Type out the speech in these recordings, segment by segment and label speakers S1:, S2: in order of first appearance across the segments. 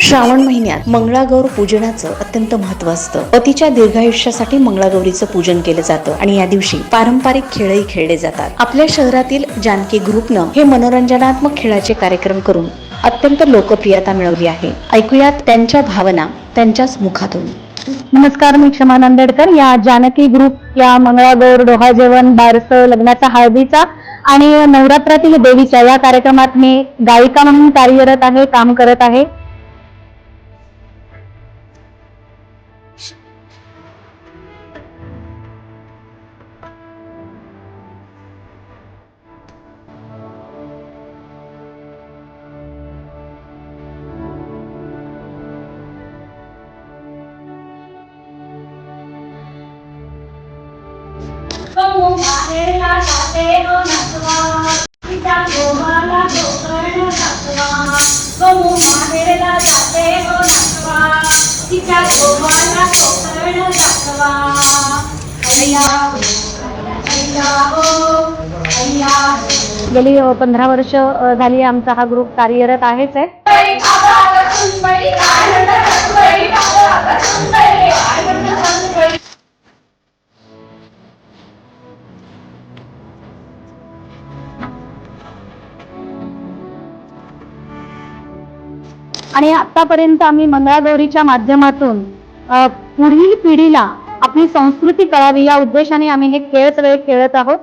S1: श्रावण महिन्यात मंगळागौर पूजनाचं अत्यंत महत्त्व असतं. पतीच्या दीर्घायुष्यासाठी मंगळागौरीचं पूजन केलं जातं आणि या दिवशी पारंपरिक खेळही खेळले जातात. आपल्या शहरातील जानकी ग्रुपनं हे मनोरंजनात्मक खेळाचे कार्यक्रम करून अत्यंत लोकप्रियता मिळवली आहे. ऐकूयात त्यांच्या भावना त्यांच्याच मुखातून.
S2: नमस्कार मी क्षमा नांदेडकर. या जानकी ग्रुप या मंगळागौर डोहा जेवण बारस लग्नाचा हळदीचा आणि नवरात्रातील देवीचा या कार्यक्रमात मी गायिका म्हणून कार्यरत आहे काम करत आहे.
S3: अय्या हो अय्या हो अय्या हो
S2: गेली पंधरा वर्ष झाली आमचा हा ग्रुप कार्यरत आहेच आहे.
S3: सुंदरी सुंदरी सुंदरी
S2: आणि आतापर्यंत आम्ही मंगळागौरीच्या माध्यमातून पुढील पिढीला आपली संस्कृती कळावी या उद्देशाने आम्ही हे खेळ सगळे खेळत आहोत.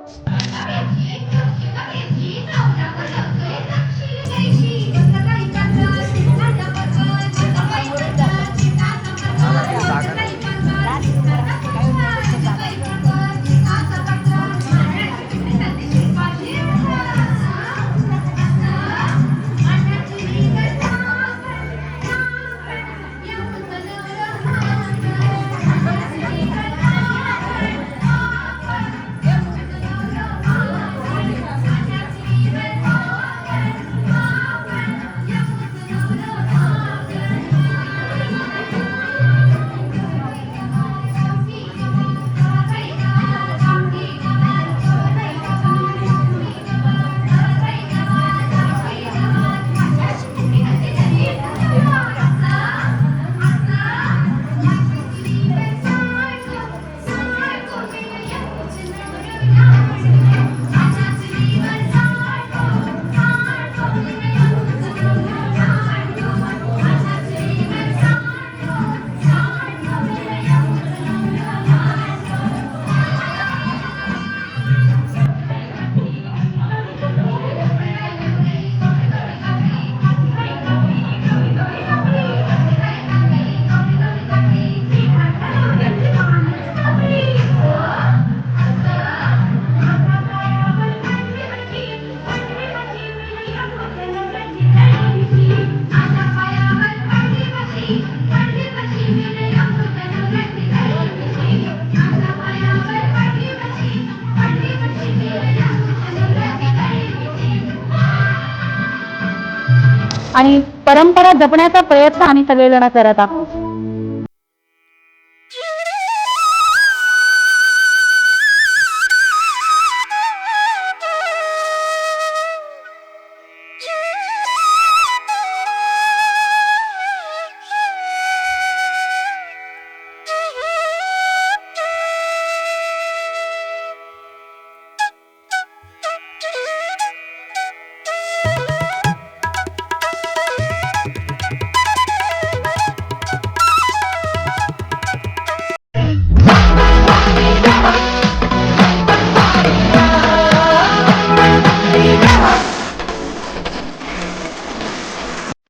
S2: आणि परंपरा जपण्याचा प्रयत्न आम्ही सगळेजण करत आहोत.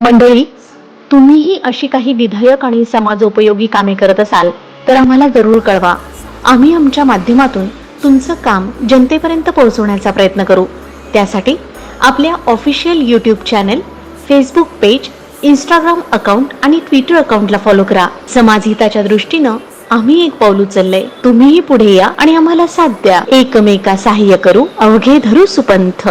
S2: मंडळी तुम्हीही अशी काही विधायक आणि समाजोपयोगी कामे करत असाल तर आम्हाला जरूर कळवा. आम्ही आमच्या माध्यमातून तुमचं काम जनतेपर्यंत पोहोचवण्याचा प्रयत्न करू. त्यासाठी आपल्या official YouTube channel Facebook page Instagram account आणि ट्विटर अकाउंटला फॉलो करा. समाजहिताच्या दृष्टीनं आम्ही एक पाऊल उचललंय. तुम्हीही पुढे या आणि आम्हाला साथ द्या. एकमेका सहाय्य करू. अवघे धरू सुपंथ.